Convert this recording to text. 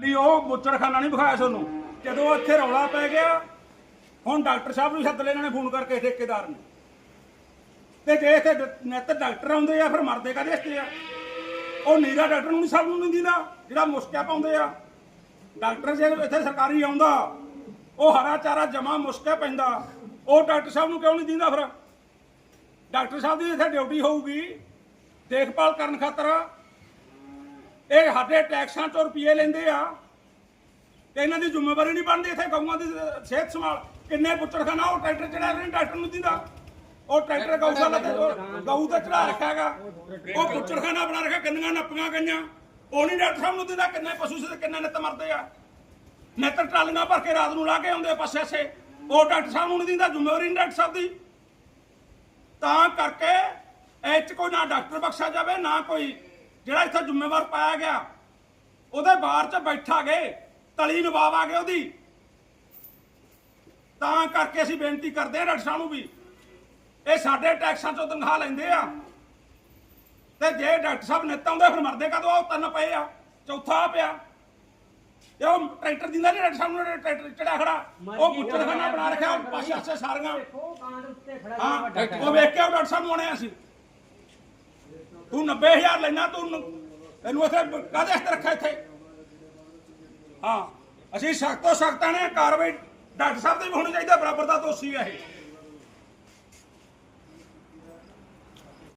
ਵੀ ਉਹ ਬੁੱਚੜਖਾਨਾ ਨਹੀਂ ਵਿਖਾਇਆ ਤੁਹਾਨੂੰ। ਜਦੋਂ ਇੱਥੇ ਰੌਲਾ ਪੈ ਗਿਆ, ਹੁਣ ਡਾਕਟਰ ਸਾਹਿਬ ਨੂੰ ਸੱਦ ਲੈ ਇਹਨਾਂ ਨੇ ਫੋਨ ਕਰਕੇ ਠੇਕੇਦਾਰ ਨੂੰ। ਤੇ ਜੇ ਇੱਥੇ ਡ- ਡਾਕਟਰ ਆਉਂਦੇ ਆ, ਫਿਰ ਮਰਦੇ ਕਾਹਦੇ ਵਾਸਤੇ ਆ? ਉਹ ਨੀਰਾ ਡਾਕਟਰ ਨੂੰ ਸਭ ਨੂੰ ਨਹੀਂ ਦਿੰਦਾ ਜਿਹੜਾ ਮੁਸਕਿਆ ਪਾਉਂਦੇ ਆ। ਡਾਕਟਰ ਜੇ ਇੱਥੇ ਸਰਕਾਰੀ ਆਉਂਦਾ, ਉਹ ਹਰਾ ਚਾਰਾ ਜਮਾ ਮੁਸਕਿਆ ਪੈਂਦਾ। ਉਹ ਡਾਕਟਰ ਸਾਹਿਬ ਨੂੰ ਕਿਉਂ ਨਹੀਂ ਦਿੰਦਾ ਫਿਰ? ਡਾਕਟਰ ਸਾਹਿਬ ਦੀ ਇੱਥੇ ਡਿਊਟੀ ਹੋਊਗੀ। ਦੇਖਭਾਲ ਕਰਨ ਖਾਤਰ ਇਹ ਸਾਡੇ ਟੈਕਸਾਂ ਤੋਂ ਰੁਪਏ ਲੈਂਦੇ ਆ ਤੇ ਇਹਨਾਂ ਦੀ ਜ਼ਿੰਮੇਵਾਰੀ ਨਹੀਂ ਬਣਦੀ ਇੱਥੇ ਗਊਆਂ ਦੀ ਸਿਹਤ ਸੰਭਾਲ। ਕਿੰਨੇ ਪੁੱਤਰਖਾਨਾ, ਉਹ ਟਰੈਕਟਰ ਚੜਾ ਰਹੇ ਡਾਕਟਰ ਨੂੰ ਦਿੰਦਾ। ਉਹ ਟਰੈਕਟਰ ਗਊਸ਼ਾਲਾ ਤੇ ਗਊ ਤੇ ਚੜਾ ਰੱਖਿਆ ਹੈਗਾ। ਉਹ ਪੁੱਤਰਖਾਨਾ ਬਣਾ ਰੱਖਿਆ, ਕਿੰਨੀਆਂ ਨੱਪੀਆਂ ਗਈਆਂ। ਉਹ ਨਹੀਂ ਡਾਕਟਰ ਸਾਹਿਬ ਨੂੰ ਦਿੰਦਾ ਕਿੰਨੇ ਪਸ਼ੂ ਸੀ ਕਿੰਨੇ ਨਿੱਤ ਮਰਦੇ ਆ। ਨਿੱਤ ਟਰਾਲੀਆਂ ਭਰ ਕੇ ਰਾਤ ਨੂੰ ਲਾ ਕੇ ਆਉਂਦੇ ਆ ਪਾਸੇ ਸੇ ਉਹ ਡਾਕਟਰ ਸਾਹਿਬ ਨੂੰ ਨਹੀਂ ਦਿੰਦਾ, ਜ਼ਿੰਮੇਵਾਰੀ ਨਹੀਂ ਡਾਕਟਰ ਸਾਹਿਬ ਦੀ। ਤਾਂ ਕਰਕੇ ਇਹ ਚ ਕੋਈ ਨਾ ਡਾਕਟਰ ਬਖਸ਼ਿਆ ਜਾਵੇ, ਨਾ ਕੋਈ ਜਿਹੜਾ ਇੱਥੇ ਜ਼ਿੰਮੇਵਾਰ ਪਾਇਆ ਗਿਆ ਉਹਦੇ ਬਾਹਰ ਚ ਬੈਠਾ ਗਏ ਤਲੀ ਨਵਾਬ ਆ ਗਏ ਉਹਦੀ। ਤਾਂ ਕਰਕੇ ਅਸੀਂ ਬੇਨਤੀ ਕਰਦੇ ਹਾਂ ਡਾਕਟਰ ਸਾਹਿਬ ਨੂੰ ਵੀ ਇਹ ਸਾਡੇ ਟੈਕਸਾਂ ਚੋਂ ਤਨਖਾਹ ਲੈਂਦੇ ਆ। ਤੇ ਜੇ ਡਾਕਟਰ ਸਾਹਿਬ ਨਿੱਤ ਆਉਂਦੇ ਫਿਰ ਮਰਦੇ ਕਦੋਂ ਆ? ਉਹ ਤਿੰਨ ਪਏ ਆ ਚੌਥਾ ਆ ਪਿਆ। ਇਹ ਉਹ ਟਰੈਕਟਰ ਦਿੰਦਾ ਨਹੀਂ ਡਾਕਟਰ ਸਾਹਿਬ ਨੂੰ ਟਰੈਕਟਰ ਚੜਾ ਖੜਾ। ਉਹ ਪੁੱਤਰਖਾਨਾ ਬਣਾ ਰੱਖਿਆ ਪਾਸੇ ਸਾਰੀਆਂ। ਹਾਂ ਉਹ ਵੇਖ ਕੇ ਉਹ ਡਾਕਟਰ ਸਾਹਿਬ ਨੂੰ ਆਉਣੇ ਅਸੀਂ। ਤੂੰ 90000 ਲੈਣਾ ਤੂੰ ਨ- ਇਹਨੂੰ ਇੱਥੇ ਕਾਹਦੇ ਵਾਸਤੇ ਰੱਖਿਆ ਇੱਥੇ? ਹਾਂ, ਅਸੀਂ ਸਖਤ ਤੋਂ ਸਖਤਾਂ ਨੇ ਕਾਰਵਾਈ ਡਾਕਟਰ ਸਾਹਿਬ ਦੇ ਵੀ ਹੋਣੀ ਚਾਹੀਦਾ ਬਰਾਬਰ ਦਾ ਦੋਸ਼ੀ ਹੈ ਇਹ।